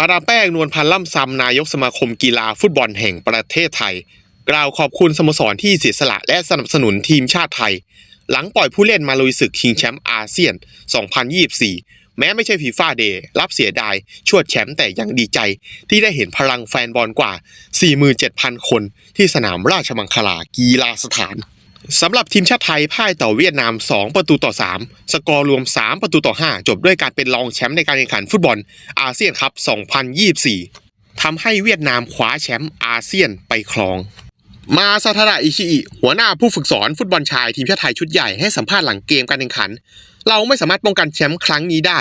มาดามแป้งนวลพันธ์ล่ำซำนายกสมาคมกีฬาฟุตบอลแห่งประเทศไทย กล่าวขอบคุณสโมสรที่เสียสละและสนับสนุนทีมชาติไทย หลังปล่อยผู้เล่นมาลุยศึกชิงแชมป์อาเซียน 2024 แม้ไม่ใช่ฟีฟ่าเดย์รับเสียดายชวดแชมป์แต่ยังดีใจที่ได้เห็นพลังแฟนบอลกว่า 47,000 คนที่สนามราชมังคลากีฬาสถาน สำหรับทีมชาติไทยพ่ายต่อเวียดนาม 2 ประตูต่อ 3 สกอร์รวม 3 ประตูต่อ 5 จบด้วยการเป็นรองแชมป์ในการแข่งขันฟุตบอลอาเซียนคัพ2024 ทำให้เวียดนามคว้าแชมป์อาเซียนไปครอง มาซาทาระอิชิอิหัวหน้าผู้ฝึกสอนฟุตบอลชายทีมชาติไทยชุดใหญ่ให้สัมภาษณ์หลังเกมการแข่งขัน เราไม่สามารถป้องกันแชมป์ครั้งนี้ได้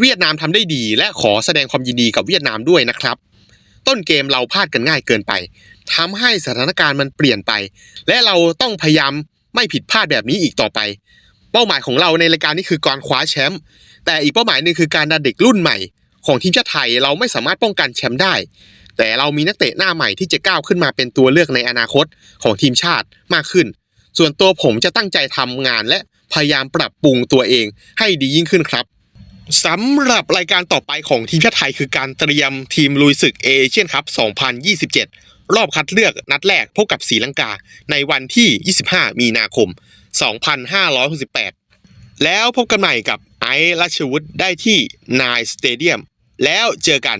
เวียดนามทำได้ดี และขอแสดงความยินดีกับเวียดนามด้วยนะครับ ต้นเกมเราพลาดกันง่ายเกินไป ทำให้สถานการณ์มันเปลี่ยนไป และเราต้องพยายามไม่ผิดพลาดแบบนี้อีกต่อไป เป้าหมายของเราในรายการนี้คือการคว้าแชมป์แต่อีกเป้าหมายหนึ่งคือการดันเด็กรุ่นใหม่ ของทีมชาติไทยเราไม่สามารถป้องกันแชมป์ได้ แต่เรามีนักเตะหน้าใหม่ที่จะก้าวขึ้นมาเป็นตัวเลือกในอนาคตของทีมชาติมากขึ้น ส่วนตัวผมจะตั้งใจทำงานและพยายามปรับปรุงตัวเองให้ดียิ่งขึ้นครับสำหรับรายการต่อไปของทีมชาติไทยคือการเตรียมทีมลุยศึกเอเชียนคัพ 2027 รอบคัดเลือกนัดแรกพบกับศรีลังกาในวันที่ 25 มีนาคม 2568 แล้วพบกันใหม่กับไอซ์รัชวุฒิได้ที่นายสเตเดียม แล้วเจอกัน